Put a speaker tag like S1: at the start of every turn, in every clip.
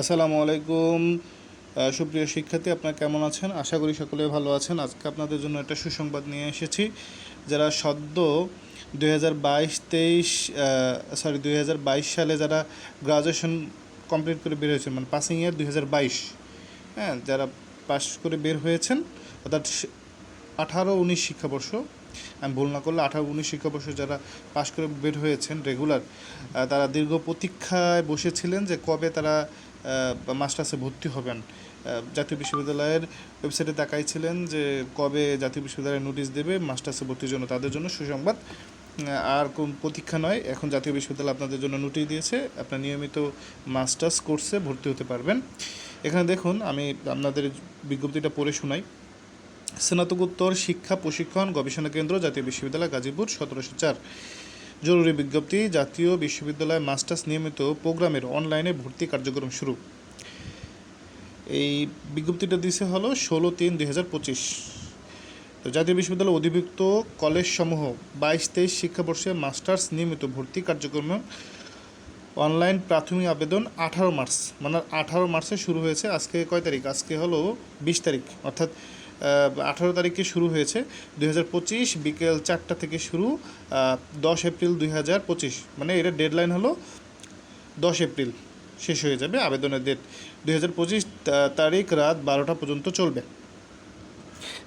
S1: আসসালামু আলাইকুম। সুপ্রিয় শিক্ষার্থী, আপনারা কেমন আছেন? আশা করি সকলে ভালো আছেন। আজকে আপনাদের জন্য একটা সুসংবাদ নিয়ে এসেছি। যারা সদ্য দুই হাজার বাইশ, তেইশ সরি দুই হাজার বাইশ সালে যারা গ্রাজুয়েশন কমপ্লিট করে বের হয়েছেন মানে পাসিং ইয়ার দুই হাজার বাইশ হ্যাঁ যারা পাস করে বের হয়েছেন, অর্থাৎ আঠারো উনিশ শিক্ষাবর্ষ, আমি ভুল না করলে আঠারো উনিশ শিক্ষাবর্ষ যারা পাশ করে বের হয়েছেন রেগুলার তারা দীর্ঘ প্রতীক্ষায় বসেছিলেন যে কবে তারা মাস্টার্সে ভর্তি হবেন। জাতীয় বিশ্ববিদ্যালয়ের ওয়েবসাইটে তাকাইছিলেন যে কবে জাতীয় বিশ্ববিদ্যালয় নোটিশ দেবে মাস্টার্সে ভর্তির জন্য। তাদের জন্য সুসংবাদ। আর কোন প্রতীক্ষা নয়, এখন জাতীয় বিশ্ববিদ্যালয় আপনাদের জন্য নোটিশ দিয়েছে। আপনার নিয়মিত মাস্টার্স কোর্সে ভর্তি হতে পারবেন। এখানে দেখুন, আমি আপনাদের বিজ্ঞপ্তিটা পড়ে শোনাই। স্নাতকোত্তর শিক্ষা প্রশিক্ষণ গবেষণা কেন্দ্র জাতীয় বিশ্ববিদ্যালয় গাজীপুর, সতেরোশো চার। জরুরি বিজ্ঞপ্তি, জাতীয় বিশ্ববিদ্যালয় মাস্টার্স নিয়মিত প্রোগ্রামের অনলাইনে ভর্তি কার্যক্রম শুরু। এই বিজ্ঞপ্তিটা দিছে হলো ষোলো তিন দুই হাজার পঁচিশ। তো জাতীয় বিশ্ববিদ্যালয় অধিভুক্ত কলেজসমূহ বাইশ তেইশ শিক্ষাবর্ষে মাস্টার্স নিয়মিত ভর্তি কার্যক্রম অনলাইন প্রাথমিক আবেদন আঠারো মার্চ মানে আঠারো মার্চে শুরু হয়েছে। আজকে কয় তারিখ? আজকে হলো বিশ তারিখ, অর্থাৎ আঠারো তারিখে শুরু হয়েছে। দুই হাজার পঁচিশ বিকেল চারটা থেকে শুরু দশ এপ্রিল দুই হাজার পঁচিশ। মানে এটা ডেডলাইন হলো দশ এপ্রিল। শেষ হয়ে যাবে আবেদনের ডেট দুই হাজার পঁচিশ তারিখ রাত বারোটা পর্যন্ত চলবে।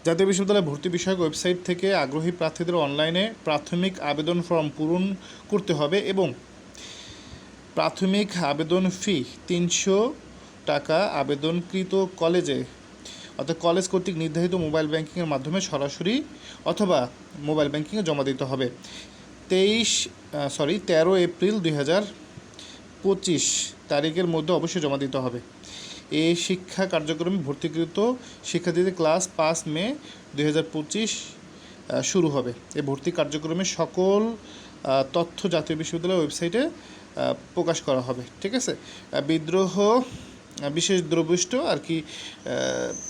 S1: জাতীয় বিশ্ববিদ্যালয় ভর্তি বিষয়ক ওয়েবসাইট থেকে আগ্রহী প্রার্থীদের অনলাইনে প্রাথমিক আবেদন ফর্ম পূরণ করতে হবে এবং প্রাথমিক আবেদন ফি তিনশো টাকা আবেদনকৃত কলেজে অর্থাৎ কলেজ কর্তৃক নির্ধারিত মোবাইল ব্যাংকিংয়ের মাধ্যমে সরাসরি অথবা মোবাইল ব্যাংকিংয়ে জমা দিতে হবে। তেইশ সরি তেরো এপ্রিল দুই হাজার পঁচিশ তারিখের মধ্যে অবশ্যই জমা দিতে হবে। এই শিক্ষা কার্যক্রমে ভর্তিকৃত শিক্ষার্থীদের ক্লাস পাঁচ মে দুই হাজার পঁচিশ শুরু হবে। এই ভর্তি কার্যক্রমে সকল তথ্য জাতীয় বিশ্ববিদ্যালয়ের ওয়েবসাইটে প্রকাশ করা হবে। ঠিক আছে? বিদ্রোহ বিশেষ দ্রবিষ্ট আর কি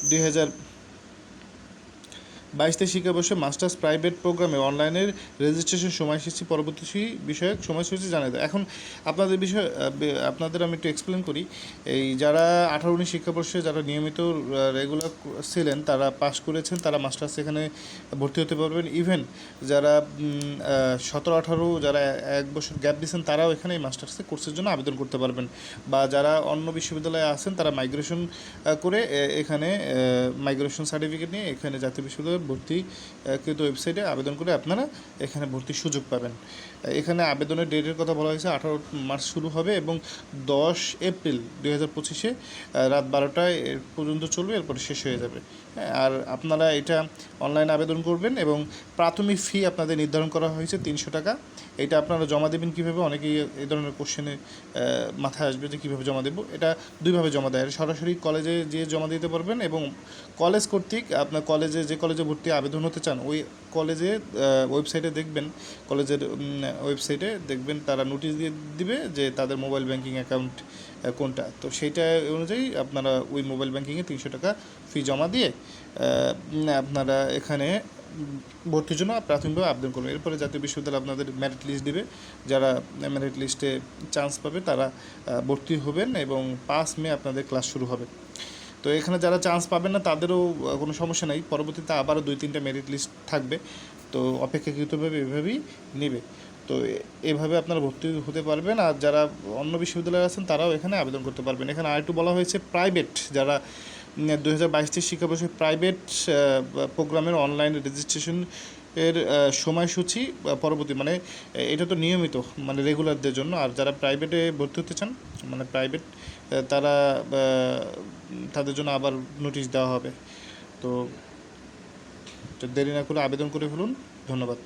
S1: দুই হাজার বাইশতে শিক্ষাবর্ষে মাস্টার্স প্রাইভেট প্রোগ্রামে অনলাইনের রেজিস্ট্রেশন সময়সূচি পরবর্তী বিষয়ক সময়সূচি জানিয়ে দেয়। এখন আপনাদের বিষয় আপনাদের আমি একটু এক্সপ্লেন করি। এই যারা আঠারো উনিশ শিক্ষাবর্ষে যারা নিয়মিত রেগুলার ছিলেন, তারা পাশ করেছেন, তারা মাস্টার্স এখানে ভর্তি হতে পারবেন। ইভেন যারা সতেরো, আঠারো যারা এক বছর গ্যাপ দিয়েছেন, তারাও এখানে এই মাস্টার্সে কোর্সের জন্য আবেদন করতে পারবেন। বা যারা অন্য বিশ্ববিদ্যালয়ে আছেন, তারা মাইগ্রেশন করে এখানে মাইগ্রেশন সার্টিফিকেট নিয়ে এখানে জাতীয় বিশ্ববিদ্যালয়ে ভর্তি কৃত ওয়েবসাইটে আবেদন করে আপনারা এখানে ভর্তির সুযোগ পাবেন। এখানে আবেদনের ডেটের কথা বলা হয়েছে আঠারো মার্চ শুরু হবে এবং দশ এপ্রিল দুই হাজার পঁচিশে রাত বারোটায় পর্যন্ত চলবে এরপরে শেষ হয়ে যাবে। হ্যাঁ, আর আপনারা এটা অনলাইনে আবেদন করবেন এবং প্রাথমিক ফি আপনাদের নির্ধারণ করা হয়েছে তিনশো টাকা। এটা আপনারা জমা দেবেন কীভাবে? অনেকেই এই ধরনের কোশ্চেনে মাথায় আসবে যে কীভাবে জমা দেবো। এটা দুইভাবে জমা দেয়। সরাসরি কলেজে যেয়ে জমা দিতে পারবেন এবং কলেজ কর্তৃক আপনার কলেজে যে কলেজে ভর্তি আবেদন হতে চান, ওই কলেজে ওয়েবসাইটে দেখবেন, কলেজের ওয়েবসাইটে দেখবেন তারা নোটিশ দিয়ে দিবে যে তাদের মোবাইল ব্যাংকিং অ্যাকাউন্ট কোনটা। তো সেইটা অনুযায়ী আপনারা ওই মোবাইল ব্যাংকিংয়ে তিনশো টাকা ফি জমা দিয়ে আপনারা এখানে ভর্তির জন্য প্রাথমিকভাবে আবেদন করবেন। এরপরে জাতীয় বিশ্ববিদ্যালয় আপনাদের মেরিট লিস্ট দিবে। যারা মেরিট লিস্টে চান্স পাবে তারা ভর্তি হবেন এবং পাঁচ মে আপনাদের ক্লাস শুরু হবে। তো এখানে যারা চান্স পাবেন না, তাদেরও কোনো সমস্যা নেই। পরবর্তীতে আবারও দুই তিনটা মেরিট লিস্ট থাকবে। তো অপেক্ষাকৃতভাবে এভাবেই নেবে। তো এভাবে আপনারা ভর্তি হতে পারবেন। আর যারা অন্য বিশ্ববিদ্যালয়ে আছেন, তারাও এখানে আবেদন করতে পারবেন। এখানে আরেকটু বলা হয়েছে প্রাইভেট যারা দু হাজার বাইশ তেইশ শিক্ষাবর্ষে প্রাইভেট প্রোগ্রামের অনলাইন রেজিস্ট্রেশন এর সময়সূচি পরবর্তী মানে এটা তো নিয়মিত মানে রেগুলারদের জন্য। আর যারা প্রাইভেটে ভর্তি হতে চান মানে প্রাইভেট তারা তাদের জন্য আবার নোটিশ দেওয়া হবে। তো দেরি না করে আবেদন করে ফেলুন। ধন্যবাদ।